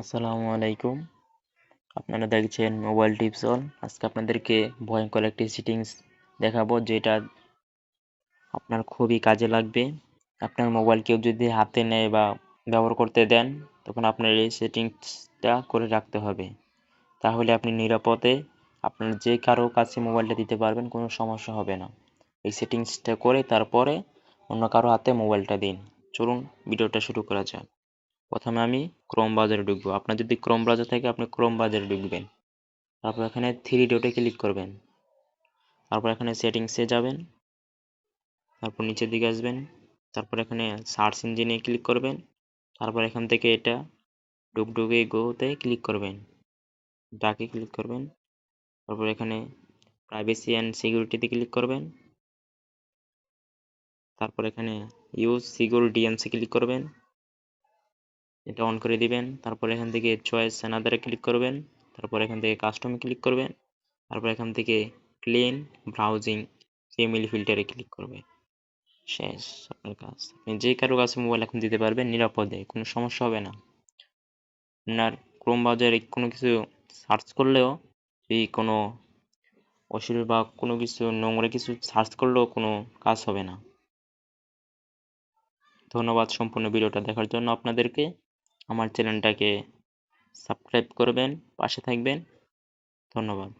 আসসালামু আলাইকুম। আপনারা দেখছেন মোবাইল টিপস আজকে আপনাদেরকে ভয়ঙ্কর একটি সেটিংস দেখাবো, যেটা আপনার খুবই কাজে লাগবে। আপনার মোবাইল কেউ যদি হাতে নেয় বা ব্যবহার করতে দেন, তখন আপনার এই সেটিংসটা করে রাখতে হবে। তাহলে আপনি নিরাপদে আপনার যে কারও কাছে মোবাইলটা দিতে পারবেন, কোনো সমস্যা হবে না। এই সেটিংসটা করে তারপরে অন্য কারও হাতে মোবাইলটা দিন। চলুন, ভিডিওটা শুরু করা যাক। প্রথমে আমি ক্রোম বাজারে ঢুকবো। আপনার যদি ক্রোম ব্রাউজার থাকে, আপনি ক্রোম বাজারে ঢুকবেন। তারপর এখানে থ্রি ডটে ক্লিক করবেন। তারপর এখানে সেটিংসে যাবেন। তারপর নিচের দিকে আসবেন। তারপর এখানে সার্চ ইঞ্জিনে ক্লিক করবেন। তারপর এখান থেকে এটা ডুগডুগে গোতে ক্লিক করবেন। ডাকে ক্লিক করবেন। তারপর এখানে প্রাইভেসি অ্যান্ড সিকিউরিটিতে ক্লিক করবেন। তারপর এখানে ইউজ সিকিউর ডিএমসি ক্লিক করবেন। এটা অন করে দিবেন। তারপর এখান থেকে চয়েস অ্যানাদারে ক্লিক করবেন। তারপর এখান থেকে কাস্টমে ক্লিক করবেন। তারপর এখান থেকে ক্লিন ব্রাউজিং ফ্যামিলি ফিল্টারে ক্লিক করবেন। শেষ আপনার কাজ। আপনি যে কারও কাছে মোবাইল এখন দিতে পারবেন, নিরাপদে, কোনো সমস্যা হবে না। আপনার ক্রোম বাজারে কোনো কিছু সার্চ করলেও, এই কোনো অশ্লীল বা কোনো কিছু নোংরা কিছু সার্চ করলেও কোনো কাজ হবে না। ধন্যবাদ সম্পূর্ণ ভিডিওটা দেখার জন্য আপনাদেরকে। আমার চ্যানেলটাকে সাবস্ক্রাইব করবেন পাশে থাকবেন। ধন্যবাদ।